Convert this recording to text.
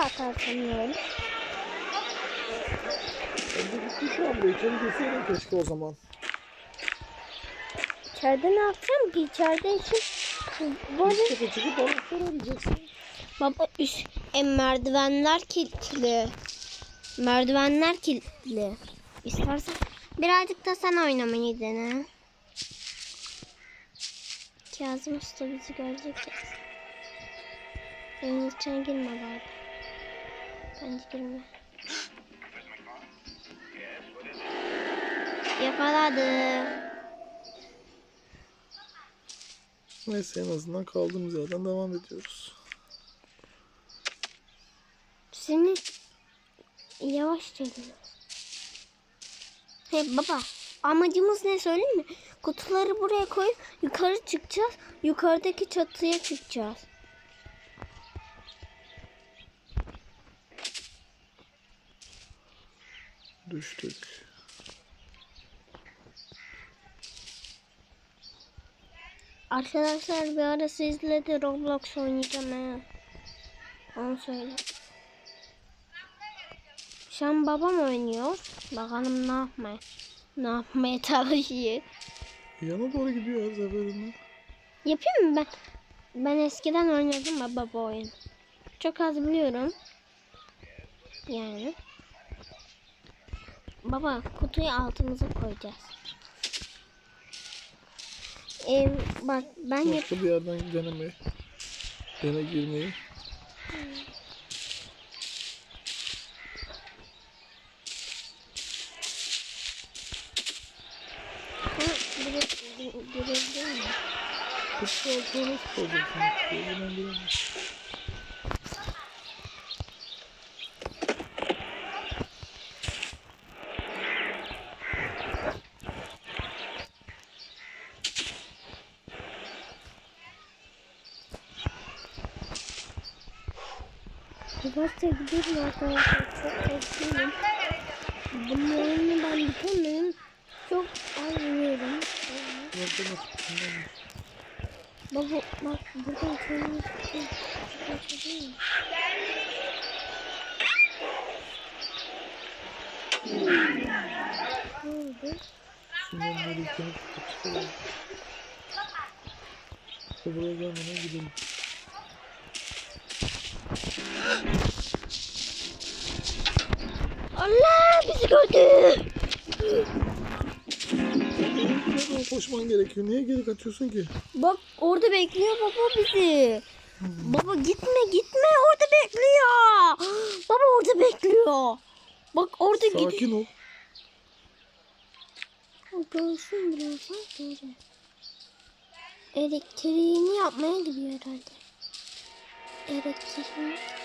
atar sanıyorum. Bence gitti şu anda. İçeri girseydin keşke o zaman. İçeride ne yapacağım ki? İçeride için böyle Üst kata çıkıp anahtarı arayacaksın. baba üst e, merdivenler kilitli. Merdivenler kilitli. İstersen birazcık da sen oynamayı dene. Kazım Usta bizi görecek. Benim içine girme bari. Bence girme. Yakaladı. Neyse en azından kaldığımız yerden devam ediyoruz. Seni yavaşça gidiyoruz. Hey baba amacımız ne söyleyeyim mi? Kutuları buraya koyup yukarı çıkacağız. Yukarıdaki çatıya çıkacağız. Düştük. Arkadaşlar bir ara sizle de Roblox oynayacağım he. Onu söyle. Şu an babam oynuyor. Bakalım ne yapmaya, ne yapmaya çalışıyor. Yana doğru gidiyor her seferinde. Yapayım mı ben? Ben eskiden oynadım baba oyun. Çok az biliyorum. Yani. Baba kutuyu altımıza koyacağız. Ee, bak ben Başka bir yerden denemeyi. Dene girmeyi. Değil mi? Kutu altına nasıl koyacaksın? Yavaşça gidiyorum arkadaşlar. Çok korkuyorum. Oyunu ben bitemedim. Çok az yiyorum. Bak buradan kendini kaçırıyor mu? Ne oldu? Böyle ülkeni tutup buraya gelmeden gidelim. Allah bizi gördü. Nereden koşman gerekiyor? Niye geri kaçıyorsun ki? Bak orada bekliyor baba bizi. Baba gitme gitme orada bekliyor. Baba orada bekliyor. Bak orada gidiyor. Sakin ol. O Görsün birazdan görecek. Elektriğini yapmaya gidiyor herhalde. Elektriğini.